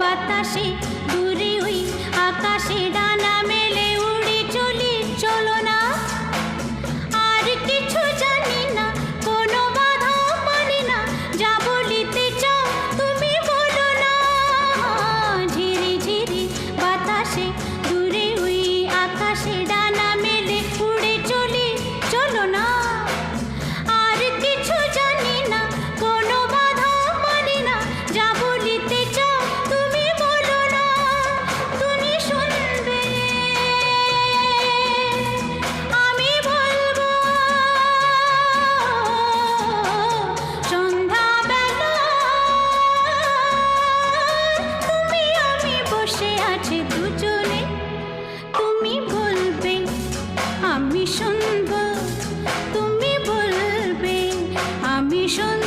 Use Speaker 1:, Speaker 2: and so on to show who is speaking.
Speaker 1: বাতাসে দূরে কাছে দুজনে তুমি বলবে আমি শুনব। তুমি বলবে আমি শুনব।